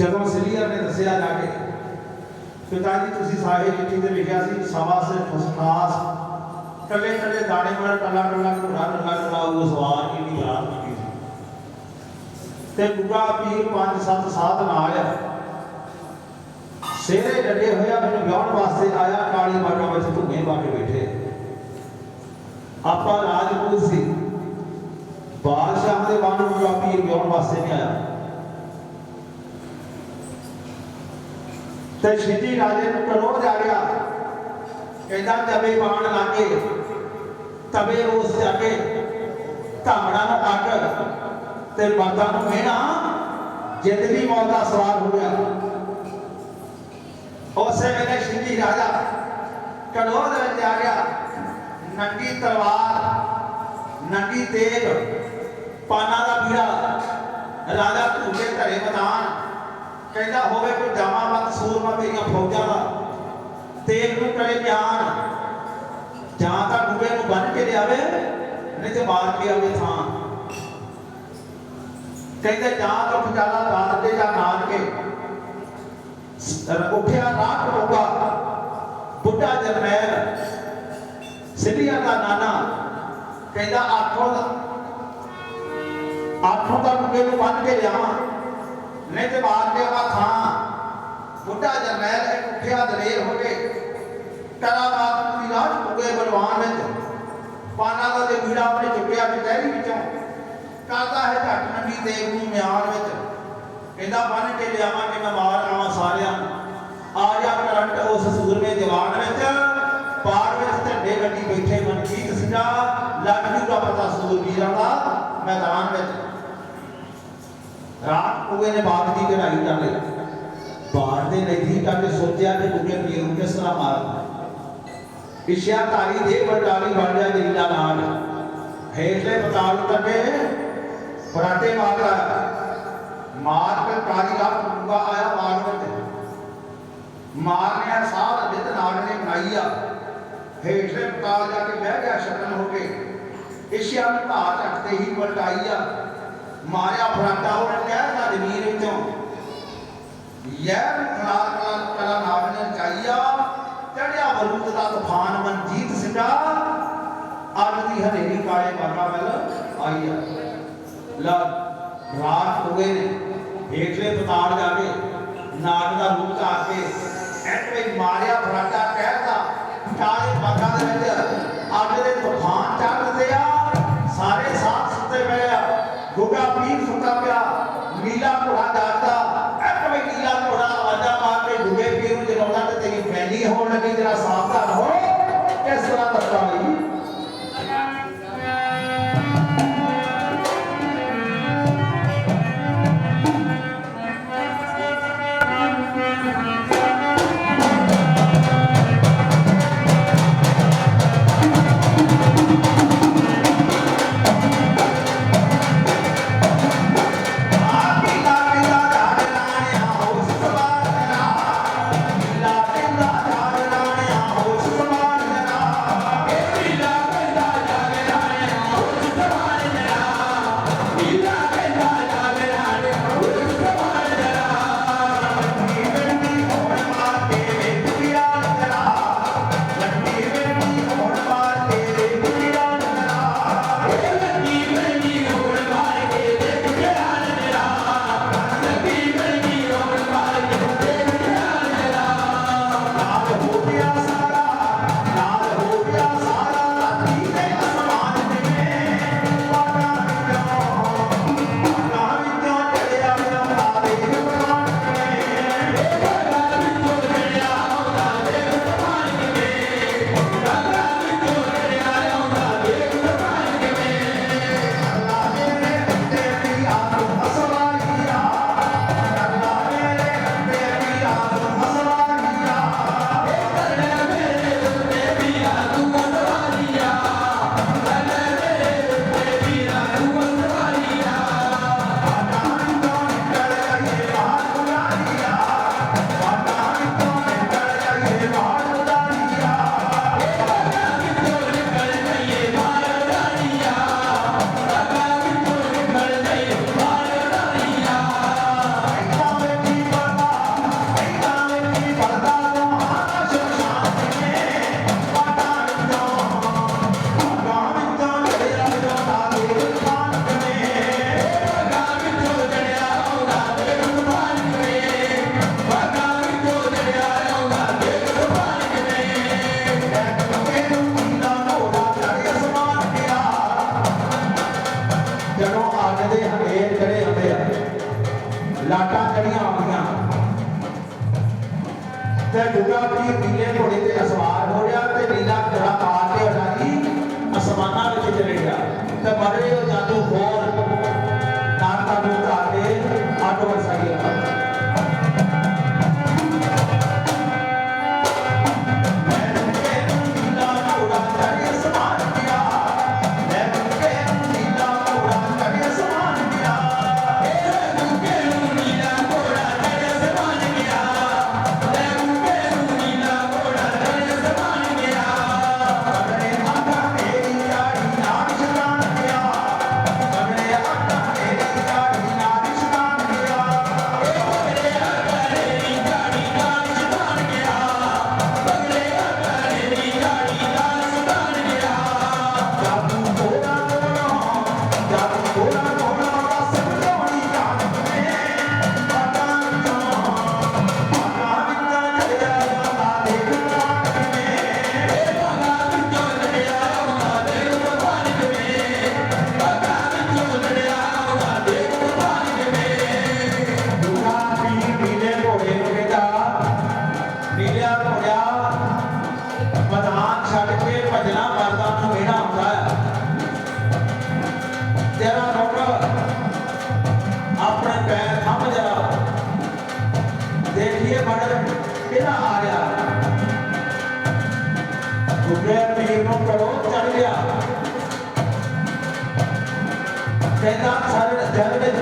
ਜਦੋਂ ਸਿਲੀਅਰ ਨੇ ਦੱਸਿਆ ਜਾ ਕੇ, ਪਿਤਾ ਜੀ, ਤੁਸੀਂ ਸਾਹੇ ਚਿੱਠੀ ਤੇ ਲਿਖਿਆ ਸੀ, ਸਵਾ ਸੇ ਫਸਖਾਸ ਕੱਲੇ ਕੱਲੇ ਦਾਣੇ ਵਾਲਾ ਕੱਲਾ ਕੱਲਾ ਘੋੜਾ ਕੱਲਾ ਕੱਲਾ ਉਹ ਸਵਾਰ ਕੀ ਦੀ ਰਾਤ ਕੀਤੀ ਸੀ। ਤੇ ਗੁੱਗਾ ਪੀਰ ਪੰਜ ਸੱਤ ਸਾਧ ਨਾਲ ਸੇਰੇ ਡੱਡੇ ਹੋਇਆ ਮੈਨੂੰ ਵਿਆਹਣ ਵਾਸਤੇ ਆਇਆ, ਕਾਲੀ ਬਾਗਾ ਵਿੱਚ ਧੁੰਮੇ ਪਾ ਕੇ ਬੈਠੇ। ਆਪਾਂ ਰਾਜਪੂਤ ਸੀ। ਬਾਦਸ਼ਾਹ ਦੇ ਬਾਣ ਗੁੱਗਾ ਪੀਰ ਵਿਆਹਣ ਵਾਸਤੇ ਨਹੀਂ ਆਇਆ। ਤੇ ਸ਼ਿਜੀ ਰਾਜੇ ਨੂੰ ਕਰੋਧ ਆ ਗਿਆ ਕਹਿੰਦਾ, ਤਵੇ ਬਾਣ ਲਾਗੇ, ਤਵੇ ਰੋਸ ਜਾ ਕੇ ਧਾਮੜਾ ਨੂੰ ਅੱਗ ਤੇ ਬੰਦਾ ਨੂੰ ਮਿਹਣਾ ਜ਼ਿੰਦਗੀ ਮੌਤ ਦਾ ਸਵਾਲ ਹੋ ਗਿਆ। ਉਸੇ ਵੇਲੇ ਸ਼ਿਜੀ ਰਾਜਾ ਕਰੋਧ ਵਿੱਚ ਆ ਗਿਆ ਨੰਗੀ ਤਲਵਾਰ, ਨੰਗੀ ਤੇਗ, ਪਾਨਾ ਦਾ ਵੀੜਾ ਰਾਜਾ ਧੂਕੇ ਧਰੇ ਮੈਦਾਨ ਕਹਿੰਦਾ ਹੋਵੇ ਕੋਈ ਜਾਮਾਵੰਦ ਸੂਰਮਾ ਮੇਰੀਆਂ ਫੌਜਾਂ ਦਾ ਤੇਗ ਨੂੰ ਕਰੇ ਧਿਆਨ ਜਾਂ ਤਾਂ ਡੁੱਬੇ ਨੂੰ ਬੰਨ ਕੇ ਲਿਆਵੇ, ਨਹੀਂ ਤੇ ਮਾਰ ਕੇ ਆਵੇ ਥਾਂ। ਕਹਿੰਦੇ ਜਾਂ ਤਾਂ ਖਜਾਲਾ ਦਾਤ ਦੇ ਜਾਂ ਨਾਨ ਕੇ ਉੱਠਿਆ ਰਾਤ ਹੋਗਾ ਬੁੱਢਾ ਜਰਨੈਲ, ਸਿੱਧੀਆਂ ਦਾ ਨਾਨਾ। ਕਹਿੰਦਾ ਆਖੋ ਦਾ ਆਖੋ ਦਾ ਡੁੱਬੇ ਨੂੰ ਬੰਨ ਕੇ ਲਿਆਵਾਂ। ਨਹੀਂ ਤੇ ਮਾਰ ਕੇ ਬੁੱਢਾ ਜਰਨੈਲ ਇੱਕ ਉੱਠਿਆ ਦਲੇਰ ਹੋ ਕੇ। ਕਰਾਮਾਤ ਦੀ ਰਾਜ ਪੁਗੇ ਬਲਵਾਨ ਵਿੱਚ। ਪਾਨਾ ਦਾ ਤੇ ਵੀੜਾ ਆਪਣੇ ਚੁੱਕਿਆ ਕਚਹਿਰੀ ਵਿੱਚੋਂ। ਕਰਦਾ ਹੈ ਝੱਟ ਨੰਗੀ ਦੇਵ ਨੂੰ ਮਿਆਨ ਵਿੱਚ। ਕਹਿੰਦਾ, ਬੰਨ ਕੇ ਲਿਆਵਾਂ ਕਿ ਮੈਂ ਮਾਰ ਆਵਾਂ ਸਾਰਿਆਂ ਨੂੰ। ਆ ਜਾ ਕਰੰਟ ਉਸ ਸੂਰਮੇ ਦੀਵਾਨ ਵਿੱਚ। ਪਾਰ ਵਿੱਚ ਝੰਡੇ ਗੱਡੀ ਬੈਠੇ ਮਨਜੀਤ ਸਿੰਘਾ ਲੱਗ ਜੂਗਾ ਪਤਾ ਸੂਰਬੀਰਾਂ ਦਾ ਮੈਦਾਨ ਵਿੱਚ। ਰਾਤ ਕੁਗੇ ਨੇ ਬਾਗ ਦੀ ਚੜਾਈ ਕਰ ਲਈ। ਬਾੜ ਦੇ ਨਜ਼ਦੀਕ ਆ ਕੇ ਸੋਚਿਆ ਕਿ ਕੁਗੇ ਪੀਰ ਨੂੰ ਕਿਸ ਤਰ੍ਹਾਂ ਮਾਰਨਾ? ਇਸ਼ਿਆ ਧਾਰੀ ਦੇ ਵਡਾਲੀ ਬਣ ਜਾ ਜੀਲਾ ਨਾਲ। ਹੇਠਲੇ ਪਤਾਲ ਤੱਕੇ ਫਰਾਟੇ ਮਾਰਦਾ ਮਾਰ ਕੇ ਕਾਲੀ ਦਾ ਕੁੰਗਾ ਆਇਆ ਬਾਗ ਵਿੱਚ ਮਾਰਨਿਆ ਸਾਧ ਦਿੱਤ ਨਾਗ ਨੇ ਬਣਾਈ ਆ। ਹੇਠਲੇ ਪਤਾਲ ਜਾ ਕੇ ਬਹਿ ਗਿਆ ਸ਼ਕਲ ਹੋ ਕੇ। ਇਸ਼ਿਆ ਨੂੰ ਧਾ ਝਟਦੇ ਹੀ ਪਲਟਾਈ ਆ। ਮਾਰਿਆ ਫਰਾਟਾ ਉਹਨੇ ਕਹਿ ਦਾ ਜ਼ਮੀਰ ਵਿੱਚੋਂ। ਯਾਰ ਖਲਾਰ ਕਲਾ ਕਲਾ ਨਾਮ ਨੇ ਚਾਈਆ ਚੜਿਆ ਬਰੂਦ ਦਾ ਤੂਫਾਨ ਮਨਜੀਤ ਸਿੰਘਾ ਅੱਜ ਦੀ ਹਨੇਰੀ ਕਾਲੇ ਬਾਗਾ ਵੱਲ ਆਈ ਆ। ਲਾ, ਰਾਤ ਹੋ ਗਏ ਨੇ। ਹੇਠਲੇ ਪਤਾੜ ਜਾ ਕੇ, ਨਾਗ ਦਾ ਰੂਪ ਧਾ ਕੇ ਐਟ ਵਿੱਚ ਮਾਰਿਆ ਫਰਾਟਾ ਕਹਿਤਾ ਤੇਰਾ ਨੌਕਰ ਆਪਣੇ ਪੈਰ ਥੰਮ ਜਾ। ਦੇਖੀਏ ਮਗਰ ਕਿਹੜਾ ਆ ਗਿਆ ਗੁਰੇ ਪੀਰ ਨੂੰ ਕਰੋ ਚੜ ਗਿਆ। ਕਹਿੰਦਾ, ਸਾਰੇ ਜਲ ਵਿੱਚ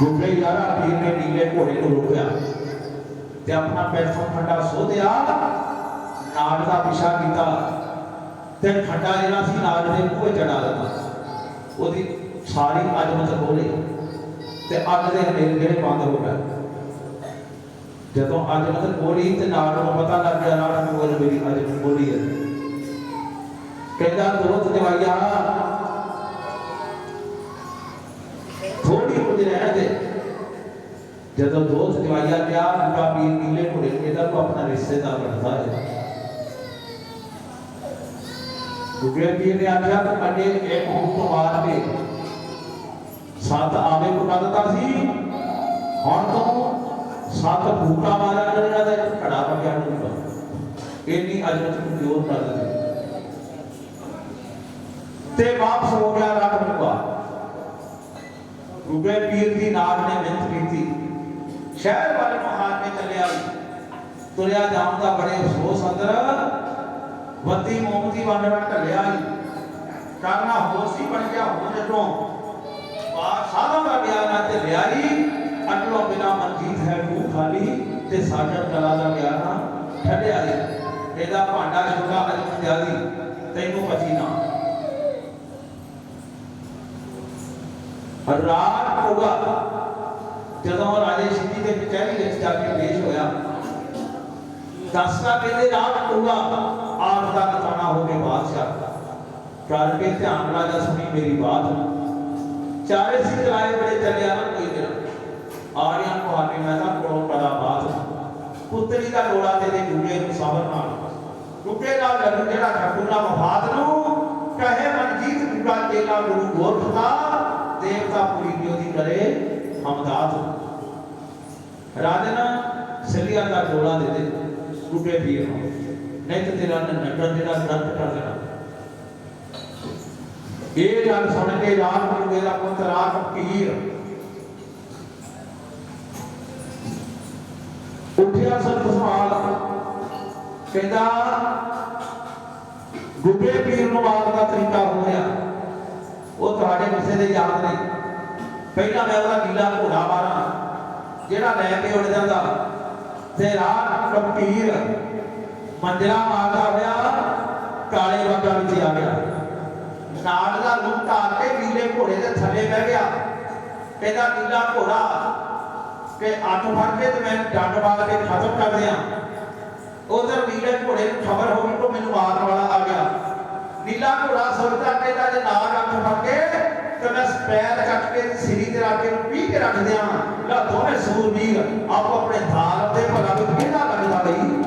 ਗੁੱਗੇ ਯਾਰਾ ਪੀਰ ਨੇ ਨੀਲੇ ਘੋੜੇ ਨੂੰ ਰੋਕਿਆ ਤੇ ਆਪਣਾ ਪੈਸਾ ਖੰਡਾ ਸੋਧਿਆ, ਨਾੜ ਦਾ ਪਿਛਾ ਕੀਤਾ ਤੇ ਖੰਡਾ ਜਿਹੜਾ ਸੀ ਨਾੜ ਦੇ ਮੂੰਹੇ ਚੜਾ ਦਿੱਤਾ। ਉਹਦੀ ਸਾਰੀ ਅਜਮਤ ਖੋਲੇ ਤੇ ਅੱਗ ਦੇ ਹਨੇਰੇ ਜਿਹੜੇ ਬੰਦ ਹੋ ਗਏ। ਜਦੋਂ ਅਜਮਤ ਖੋਲੀ ਤੇ ਨਾੜ ਨੂੰ ਪਤਾ ਲੱਗ ਗਿਆ, ਨਾੜ ਨੂੰ ਮੇਰੀ ਅਜਮਤ ਖੋਲੀ ਹੈ। ਕਹਿੰਦਾ ਦੋਸਤ ਦਿਵਾਇਆ ਜਦੋਂ ਦੋਸਤ ਦਿਵਾਇਆ ਗਿਆ ਬੁੱਢਾ ਪੀਰ ਨੀਲੇ ਘੋੜੇ ਨੂੰ ਇਹਦਾ ਕੋ ਆਪਣਾ ਰਿਸ਼ਤੇਦਾਰ ਬਣਦਾ ਹੈ ਬੁੱਢੇ ਪੀਰ ਨੇ ਆਖਿਆ ਕਿ ਅੱਗੇ ਇੱਕ ਹੁਕਮ ਮਾਰ ਕੇ ਸੱਤ ਆਵੇ ਪੁਕਾ ਦਿੱਤਾ ਸੀ ਹੁਣ ਤੋਂ ਸੱਤ ਭੂਕਾ ਮਾਰਿਆ ਜਿਹੜਾ ਦਾ ਇੱਕ ਘੜਾ ਪੱਕਿਆ ਨੂੰ ਇੰਨੀ ਅਜਮਤ ਨੂੰ ਜੋਰ ਕਰ ਦਿੱਤੀ ਤੇ ਵਾਪਸ ਹੋ ਗਿਆ ਰੱਬ ਨੂੰ ਰੁਗੇ ਪੀਰ ਦੀ ਨਾਗ ਨੇ ਮਿਹਨਤ ਕੀਤੀ ਸ਼ਹਿਰ ਵਾਲੇ ਮਹਾਨ ਨੇ ਚੱਲਿਆ ਤੁਰਿਆ ਜਾਂਦਾ ਬੜੇ ਅਫਸੋਸ ਅੰਦਰ। ਵੱਤੀ ਮੋਮਤੀ ਵਾਂਡਰਾ ਢੱਲਿਆ ਹੀ ਕਰਨਾ ਹੋਰ ਬਣ ਗਿਆ ਹੋ ਜਟੋਂ। ਬਾ ਸਾਧਾਂ ਦਾ ਗਿਆਨ ਤੇ ਲਿਆਈ ਅਟਲੋ ਬਿਨਾ ਮਨਜੀਤ ਹੈ ਮੂੰਹ ਖਾਲੀ। ਤੇ ਸਾਜਣ ਕਲਾ ਦਾ ਗਿਆਨ ਠੱਡਿਆ ਹੀ ਇਹਦਾ ਭਾਂਡਾ ਛੋਟਾ ਅਜ ਜਿਆਦੀ ਤੈਨੂੰ ਪਤੀ ਨਾ। ਰਾਤ ਹੋਗਾ। ਜਦੋਂ ਰਾਜੇ ਸਿੱਧੀ ਦੇ ਕਚਹਿਰੀ ਵਿੱਚ ਜਾ ਕੇ ਪੇਸ਼ ਹੋਇਆ ਦਸਤਾ ਕਹਿੰਦੇ, ਰਾਤ ਹੋਗਾ ਆਪ ਦਾ ਕਥਾਣਾ ਹੋ ਕੇ ਬਾਦਸ਼ਾਹ ਕਰਕੇ ਧਿਆਨ ਨਾਲ ਸੁਣੀ ਮੇਰੀ ਬਾਤ। ਚਾਰੇ ਸਿੱਖ ਰਾਏ ਬੜੇ ਚੱਲਿਆ ਨਾ ਕੋਈ ਦਿਨ ਆਰਿਆਂ ਕੁਹਾਨੇ ਮੈਂ ਤਾਂ ਕੋਲੋਂ ਬੜਾ ਬਾਤ ਪੁੱਤਰੀ ਦਾ ਲੋੜਾ ਤੇ ਦੇ ਨੂੰ ਸਬਰ ਨਾਲ। ਗੁੱਗੇ ਨਾਲ ਲੜਨ ਜਿਹੜਾ ਠੱਕੂਨਾ ਮਫਾਦ ਨੂੰ, ਕਹੇ ਮਨਜੀਤ ਗੁੱਗਾ ਤੇਲਾ ਗੁਰੂ ਗੋਰਖਦਾ ਦੇਵਤਾ ਪੂਰੀ ਹਮਦਾਦ ਰਾਜਨ ਸਲੀਆ ਦਾ ਡੋਲਾ ਦੇ ਦੇ ਗੁੱਗੇ ਪੀਰ ਨੂੰ ਨਹੀਂ ਤੇ ਤੇਰਾ ਨੱਟਣ ਜਿਹੜਾ ਗ੍ਰੰਥ ਕਰ ਦੇਣਾ ਇਹ ਗੱਲ ਸੁਣ ਕੇ ਰਾਮ ਗੁਰੂ ਦਾ ਪੁੱਤ ਰਾਮ ਪੀਰ। ਉੱਠਿਆ ਸੰਤ ਸਵਾਲ। ਕਹਿੰਦਾ ਗੁੱਗੇ ਪੀਰ ਨੂੰ ਮਾਰਨ ਦਾ ਤਰੀਕਾ ਹੋਇਆ। ਉਹ ਤੁਹਾਡੇ ਕਿਸੇ ਦੇ ਯਾਦ ਨਹੀਂ। ਪਹਿਲਾਂ ਮੈਂ ਉਹਦਾ ਨੀਲਾ ਘੋੜਾ ਮਾਰਾਂ, ਜਿਹੜਾ ਲੈ ਕੇ ਉੱਡ ਜਾਂਦਾ। ਤੇ ਰਾਤ ਕਪੀਰ ਮੰਜਰਾ ਮਾਰਦਾ ਹੋਇਆ, ਕਾਲੇ ਬਾਗਾ ਵਿੱਚ ਆ ਗਿਆ। ਨਾਲ ਦਾ ਰੂਪ ਕੇ ਨੀਲੇ ਘੋੜੇ ਦੇ ਥੱਲੇ ਬਹਿ ਗਿਆ। ਕਹਿੰਦਾ ਨੀਲਾ ਘੋੜਾ, ਕਿ ਅੱਠ ਫੜ ਕੇ ਤੇ ਮੈਂ ਡੰਡ ਮਾਰ ਕੇ ਖਤਮ ਕਰ ਦਿਆਂ। ਉਧਰ ਨੀਲੇ ਘੋੜੇ ਨੂੰ ਖਬਰ ਹੋ ਗਈ ਕਿ ਮੈਨੂੰ ਮਾਰਨ ਵਾਲਾ ਆ ਗਿਆ। ਨੀਲਾ ਘੋੜਾ ਸੋਚਦਾ ਕਹਿੰਦਾ ਜੇ ਨਾਗ ਅੱਠ ਫੜ ਕੇ ਤੇ ਮੈਂ ਸਪੈਰ ਕੱਟ ਕੇ ਸਿਰੀ ਤੇ ਰੱਖ ਕੇ ਪੀ ਕੇ ਰੱਖ ਦਿਆਂ ਲਾ ਦੋਵੇਂ ਸੂਰਬੀਰ ਆਪੋ ਆਪਣੇ ਧਾਰ ਤੇ ਭਲਾ ਵੀ ਕਿਹਦਾ ਲੱਗਦਾ ਬਈ।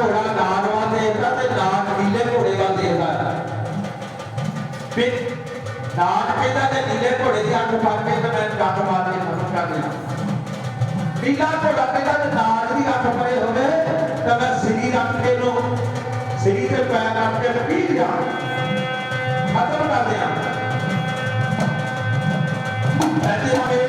ਨੀਲਾ ਘੋੜਾ ਨਾਨਵਾ ਦੇਖਦਾ ਤੇ ਨਾਨ ਨੀਲੇ ਘੋੜੇ ਵੱਲ ਦੇਖਦਾ ਫਿਰ ਨਾਨ ਕਹਿੰਦਾ ਤੇ ਨੀਲੇ ਘੋੜੇ ਦੀ ਅੱਖ ਫੜ ਕੇ ਤੇ ਮੈਂ ਡੱਕ ਮਾਰ ਕੇ ਖਤਮ ਕਰ ਦਿਆਂ ਨੀਲਾ ਘੋੜਾ ਕਹਿੰਦਾ ਤੇ ਨਾਨ ਦੀ ਅੱਖ ਪਰੇ ਹੋਵੇ ਤਾਂ ਮੈਂ ਸਰੀਰ ਰੱਖ ਕੇ ਨੂੰ ਸਰੀਰ ਤੇ ਪੈਰ ਰੱਖ ਕੇ ਪੀੜ ਜਾ ਖਤਮ ਕਰ ਦਿਆਂ। ਐਸੇ ਮੇਰੇ